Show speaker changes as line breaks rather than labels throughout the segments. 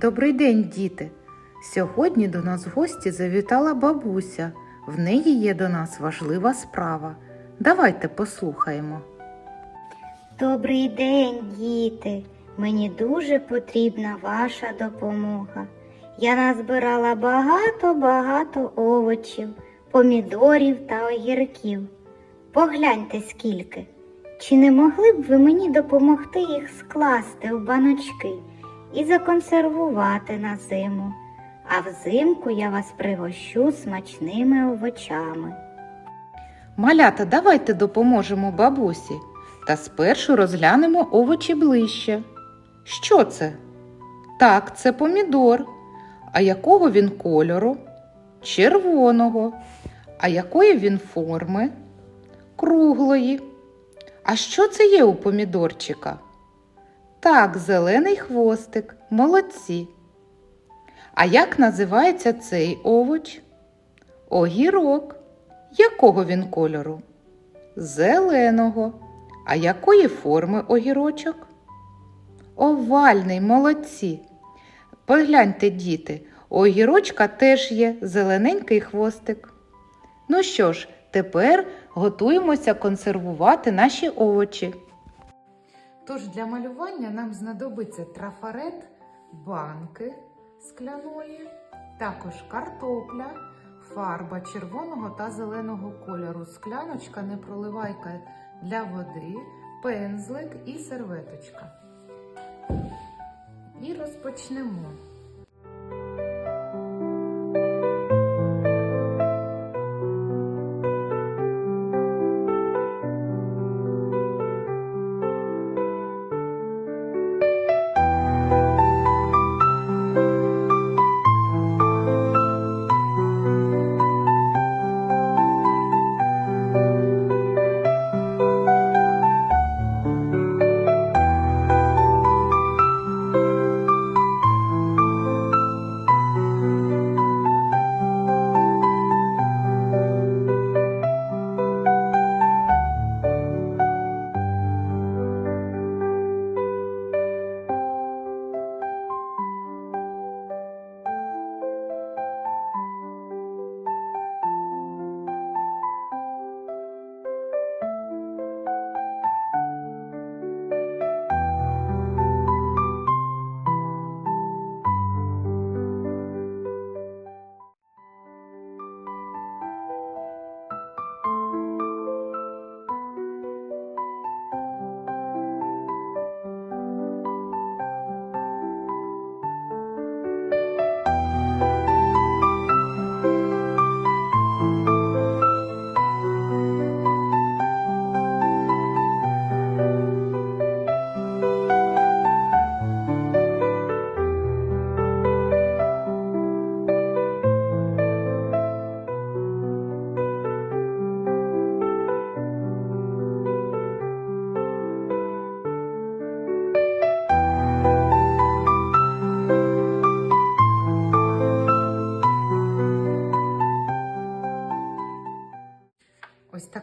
Добрий день, діти! Сьогодні до нас в гості завітала бабуся. В неї є до нас важлива справа. Давайте послухаємо.
Добрий день, діти. Мені дуже потрібна ваша допомога. Я назбирала багато-багато овочів, помідорів та огірків. Погляньте скільки. Чи не могли б ви мені допомогти їх скласти в баночки і законсервувати на зиму? А взимку я вас пригощу смачними овочами.
Малята, давайте допоможемо бабусі та спершу розглянемо овочі ближче. Що це? Так, це помідор. А якого він кольору? Червоного. А якої він форми? Круглої. А що це є у помідорчика? Так, зелений хвостик. Молодці. А як називається цей овоч? Огірок. Якого він кольору? Зеленого. А якої форми огірочок? Овальний, молодці. Погляньте, діти, у огірочка теж є зелененький хвостик. Ну що ж, тепер готуємося консервувати наші овочі. Тож для малювання нам знадобиться трафарет банки скляної, також картопля, фарба червоного та зеленого кольору, скляночка, непроливайка для води, пензлик і серветочка. І розпочнемо.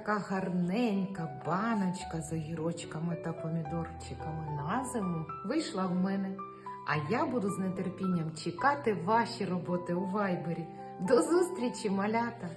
Така гарненька баночка з огірочками та помідорчиками на зиму вийшла в мене. А я буду з нетерпінням чекати ваші роботи у вайбері. До зустрічі, малята!